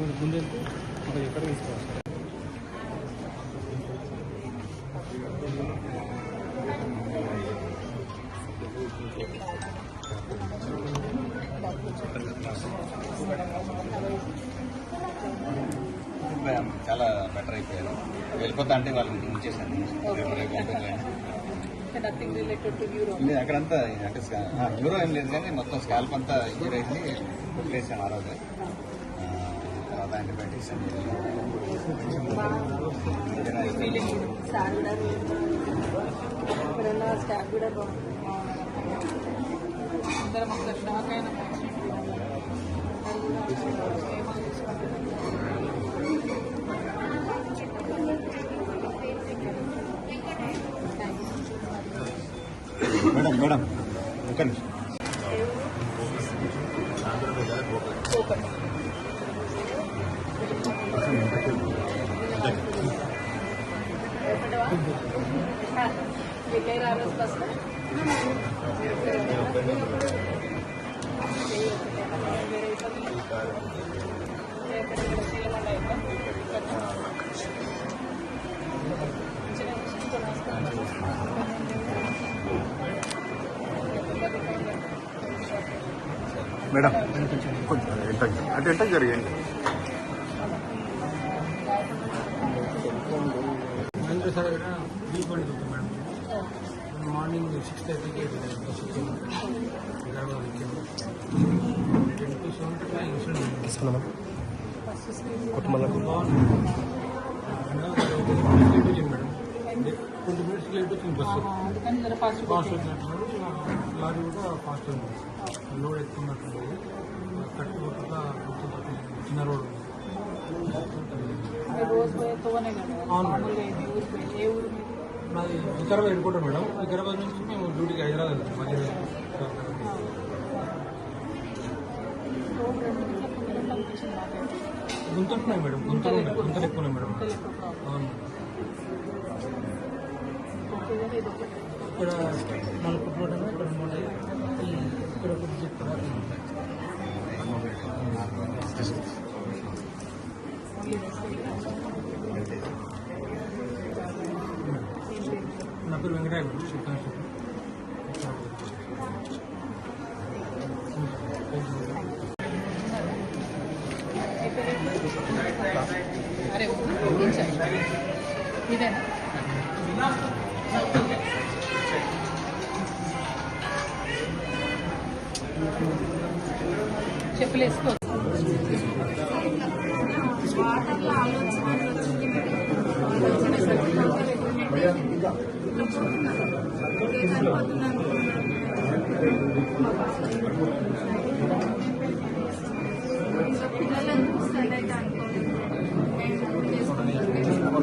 కొంచెం ముందెళ్తే మనం ఎక్కడ తీసుకోవచ్చు చాలా బెటర్ అయిపోయారు. వెళ్ళిపోతా అంటే వాళ్ళు ఉంచేసాను లేదు అక్కడంతా అంటే యూరో ఏం లేదు కానీ మొత్తం స్కాల్ప్ అంతా యూరైంది కొట్టేసాను ఆ రోజు. ఆ, యాంటీబయాటిక్స్ మేడం మేడం ఒక నిమిషం. మేడం కొంచెం అంటే అంటే జరిగింది మహేంద్ర సార్ దగ్గర మేడం మార్నింగ్ సిక్స్ థర్టీకి హైదరాబాద్ వచ్చాము టెన్ సెవెన్ తీసుకున్నాం కుటుంబాలకు మేడం ట్వంటీ మినిట్స్ లేట్ వచ్చింది బస్సు ఫాస్ట్ వచ్చినట్టున్నారు లారీ కూడా ఫాస్ట్ ఉంది లోడ్ ఎక్కున్నట్టుంది కట్టు చిన్న రోడ్ ఉంది. మీది? వికారాబాద్ ఎయిర్పోర్ట్ మేడం వికారాబాద్ నుంచి మేము డ్యూటీకి హైదరాబాద్ వెళ్తాం కనిపించింది నాకైతే. గుంతుంటున్నాయి మేడం గుంతలు ఉన్నాయి గుంతలు ఎక్కువ ఉన్నాయి మేడం. అవును. ఇక్కడ ఫుట్ రోడ్ ఇక్కడ మూడు ఈ ఇక్కడ ఒకటి ఇక్కడ ఓన్లీ రెస్ట్ నా పేరు వెంకటరాయ మేడం చెప్తాను అరే ఇంచాయి ఇదేనా చెప్పులు వేసుకో. తోసేనాను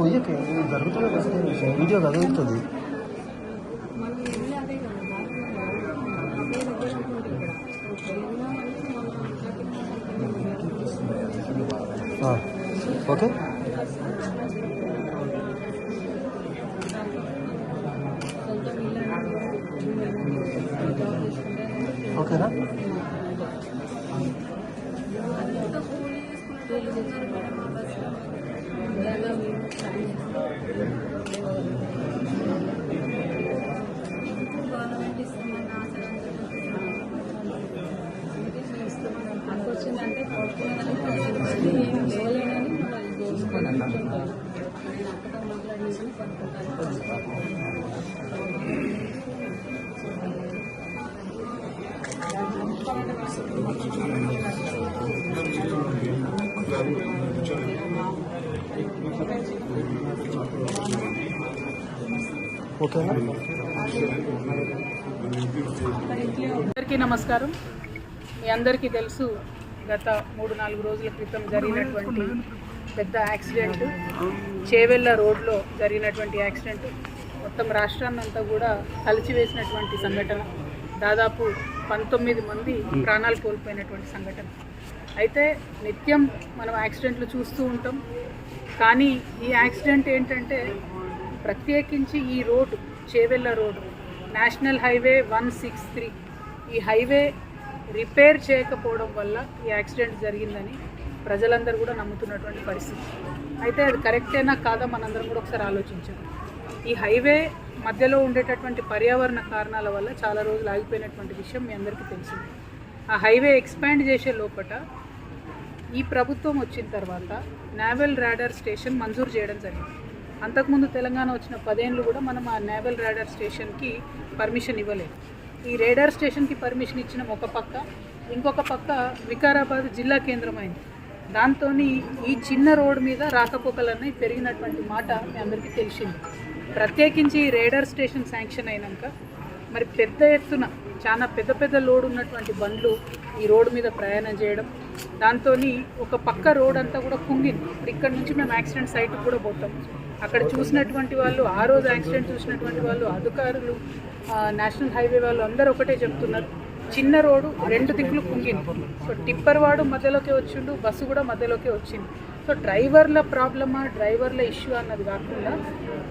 తొయ్యకే జరుగుతుంది వీడియో కదులుతుంది మళ్ళీ వెళ్ళి ఓకే ఓకేనా గవర్నమెంట్ ఇస్తుందన్న ఆశలు అంత వచ్చిందంటే మళ్ళీ ఏం లేవలేనని వాళ్ళు దోచుకొని అనుకుంటారు నేను అక్కడ మాట్లాడేసి అనుకుంటాను ఓకేనా అందరికీ అందరికీ నమస్కారం. మీ అందరికీ తెలుసు గత మూడు నాలుగు రోజుల క్రితం జరిగినటువంటి పెద్ద యాక్సిడెంట్. చేవెళ్ళ రోడ్లో జరిగినటువంటి యాక్సిడెంట్. మొత్తం రాష్ట్రాన్ని అంతా కూడా కలిచివేసినటువంటి సంఘటన. దాదాపు పంతొమ్మిది మంది ప్రాణాలు కోల్పోయినటువంటి సంఘటన. అయితే నిత్యం మనం యాక్సిడెంట్లు చూస్తూ ఉంటాం. కానీ ఈ యాక్సిడెంట్ ఏంటంటే ప్రత్యేకించి ఈ road Chevella road national highway one six three. ఈ హైవే రిపేర్ చేయకపోవడం వల్ల ఈ యాక్సిడెంట్ జరిగిందని ప్రజలందరూ కూడా నమ్ముతున్నటువంటి పరిస్థితి. అయితే అది కరెక్టేనా కాదా మనందరం కూడా ఒకసారి ఆలోచించాం. ఈ హైవే మధ్యలో ఉండేటటువంటి పర్యావరణ కారణాల వల్ల చాలా రోజులు ఆగిపోయినటువంటి విషయం మీ అందరికీ తెలిసింది. ఆ హైవే ఎక్స్పాండ్ చేసే లోపల ఈ ప్రభుత్వం వచ్చిన తర్వాత నావెల్ రాడార్ స్టేషన్ మంజూరు చేయడం జరిగింది. అంతకుముందు తెలంగాణ వచ్చిన పదేళ్ళు కూడా మనం ఆ నేవల్ రాడార్ స్టేషన్కి పర్మిషన్ ఇవ్వలేదు. ఈ రేడార్ స్టేషన్కి పర్మిషన్ ఇచ్చిన ఒక పక్క ఇంకొక పక్క వికారాబాద్ జిల్లా కేంద్రమైంది. దాంతో ఈ చిన్న రోడ్డు మీద రాకపోకలన్నీ పెరిగినటువంటి మాట మీ అందరికీ తెలిసింది. ప్రత్యేకించి ఈ రేడార్ స్టేషన్ శాంక్షన్ అయినాక మరి పెద్ద ఎత్తున చాలా పెద్ద పెద్ద లోడ్ ఉన్నటువంటి బండ్లు ఈ రోడ్డు మీద ప్రయాణం చేయడం దాంతో ఒక పక్క రోడ్ అంతా కూడా కుంగింది. ఇప్పుడు ఇక్కడ నుంచి మేము యాక్సిడెంట్ సైట్కి కూడా పోతాం. అక్కడ చూసినటువంటి వాళ్ళు ఆ రోజు యాక్సిడెంట్ చూసినటువంటి వాళ్ళు అధికారులు నేషనల్ హైవే వాళ్ళు అందరూ ఒకటే చెప్తున్నారు. చిన్న రోడ్డు రెండు దిక్కులు కుంగింది. సో టిప్పర్ వాడు మధ్యలోకి వచ్చిండు బస్సు కూడా మధ్యలోకి వచ్చింది. సో డ్రైవర్ల ప్రాబ్లమా డ్రైవర్ల ఇష్యూ అన్నది కాకుండా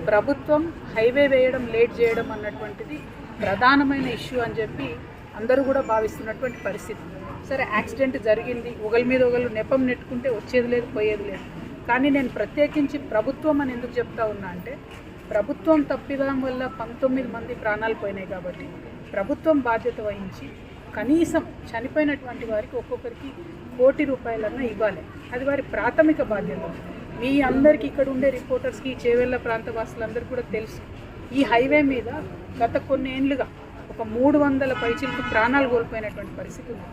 ప్రభుత్వం హైవే వేయడం లేట్ చేయడం అన్నటువంటిది ప్రధానమైన ఇష్యూ అని చెప్పి అందరూ కూడా భావిస్తున్నటువంటి పరిస్థితి. సరే యాక్సిడెంట్ జరిగింది ఒకరి మీద ఒకరు నెపం నెట్టుకుంటే వచ్చేది లేదు పోయేది లేదు. కానీ నేను ప్రత్యేకించి ప్రభుత్వం అని ఎందుకు చెప్తా ఉన్నా అంటే ప్రభుత్వం తప్పిదం వల్ల పంతొమ్మిది మంది ప్రాణాలు పోయినాయి కాబట్టి ప్రభుత్వం బాధ్యత వహించి కనీసం చనిపోయినటువంటి వారికి ఒక్కొక్కరికి కోటి రూపాయలన్నా ఇవ్వాలి. అది వారి ప్రాథమిక బాధ్యత. మీ అందరికీ ఇక్కడ ఉండే రిపోర్టర్స్కి చేవెళ్ళ ప్రాంత వాసులందరికీ కూడా తెలుసు. ఈ హైవే మీద గత కొన్ని ఒక మూడు వందల పైచిలకు ప్రాణాలు కోల్పోయినటువంటి పరిస్థితి ఉంది.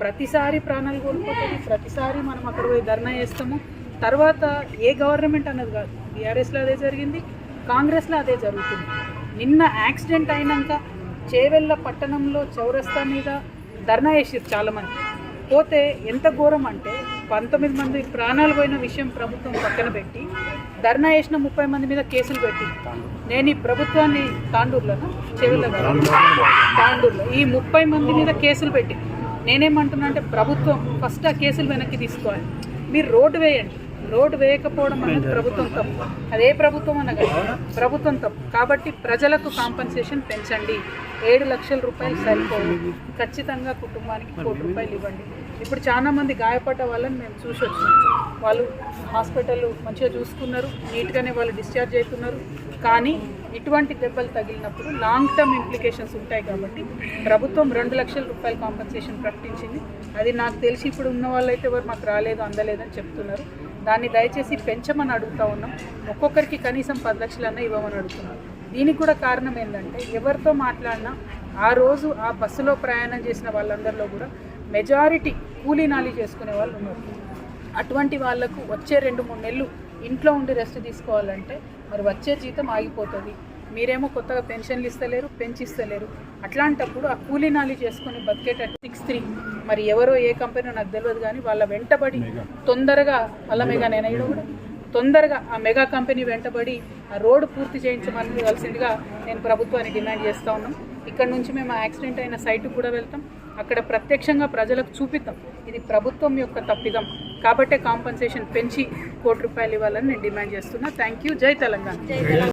ప్రతిసారి ప్రాణాలు కోల్పోతుంది ప్రతిసారి మనం అక్కడ పోయి ధర్నా చేస్తాము. తర్వాత ఏ గవర్నమెంట్ అన్నది కాదు. బీఆర్ఎస్లో అదే జరిగింది కాంగ్రెస్లో అదే జరుగుతుంది. నిన్న యాక్సిడెంట్ అయినాక చేవెళ్ళ పట్టణంలో చౌరస్తా మీద ధర్నా చేసారు చాలామంది. పోతే ఎంత ఘోరం అంటే పంతొమ్మిది మంది ప్రాణాలు పోయిన విషయం ప్రభుత్వం పక్కన పెట్టి ధర్నా చేసిన ముప్పై మంది మీద కేసులు పెట్టి నేను ఈ ప్రభుత్వాన్ని తాండూరులోనా? చెవిలో తాండూరులో. ఈ ముప్పై మంది మీద కేసులు పెట్టి నేనేమంటున్నా అంటే ప్రభుత్వం ఫస్ట్ ఆ కేసులు వెనక్కి తీసుకోవాలి. మీరు రోడ్డు వేయండి. రోడ్డు వేయకపోవడం అనేది ప్రభుత్వం తప్పు. అదే ప్రభుత్వం అనగా ప్రభుత్వం తప్పు. కాబట్టి ప్రజలకు కాంపన్సేషన్ పెంచండి. ఏడు లక్షల రూపాయలు సరిపోవు. ఖచ్చితంగా కుటుంబానికి కోటి రూపాయలు ఇవ్వండి. ఇప్పుడు చాలా మంది గాయపడ్డ వాళ్ళని మేము చూసి వచ్చినాం. వాళ్ళు హాస్పిటల్ మంచిగా చూసుకున్నారు. నీట్గానే వాళ్ళు డిశ్చార్జ్ అవుతున్నారు. కానీ ఇటువంటి దెబ్బలు తగిలినప్పుడు లాంగ్ టర్మ్ ఇంప్లికేషన్స్ ఉంటాయి కాబట్టి ప్రభుత్వం రెండు లక్షల రూపాయల కాంపన్సేషన్ ప్రకటించింది. అది నాకు తెలిసి ఇప్పుడు ఉన్న వాళ్ళైతే ఎవరు మాకు రాలేదు అందలేదని చెప్తున్నారు. దాన్ని దయచేసి పెంచమని అడుగుతా ఉన్నాం. ఒక్కొక్కరికి కనీసం పది లక్షలన్నా ఇవ్వమని అడుగుతున్నాం. దీనికి కూడా కారణం ఏంటంటే ఎవరితో మాట్లాడినా ఆ రోజు ఆ బస్సులో ప్రయాణం చేసిన వాళ్ళందరిలో కూడా మెజారిటీ కూలీ నాలి చేసుకునే వాళ్ళు ఉన్నారు. అటువంటి వాళ్ళకు వచ్చే రెండు మూడు నెలలు ఇంట్లో ఉండి రెస్ట్ తీసుకోవాలంటే మరి వచ్చే జీతం ఆగిపోతుంది. మీరేమో కొత్తగా పెన్షన్లు ఇస్తలేరు పెంచిస్తలేరు. అట్లాంటప్పుడు ఆ కూలీ నాలి చేసుకొని బతికేటట్టు సిక్స్ త్రీ. మరి ఎవరో ఏ కంపెనీ నాకు తెలియదు కానీ వాళ్ళ వెంటబడి తొందరగా వాళ్ళ మెగా. నేను కూడా తొందరగా ఆ మెగా కంపెనీ వెంటబడి ఆ రోడ్డు పూర్తి చేయించమని కలిసిందిగా నేను ప్రభుత్వాన్ని డిమాండ్ చేస్తూ ఉన్నాం. ఇక్కడ నుంచి మేము ఆ యాక్సిడెంట్ అయిన సైట్కి కూడా వెళ్తాం. అక్కడ ప్రత్యక్షంగా ప్రజలకు చూపిద్దాం. ఇది ప్రభుత్వం యొక్క తప్పిదం. కాబట్టే కాంపన్సేషన్ పెంచి కోటి రూపాయలు ఇవ్వాలని నేను డిమాండ్ చేస్తున్నా. Thank you. జై తెలంగాణ.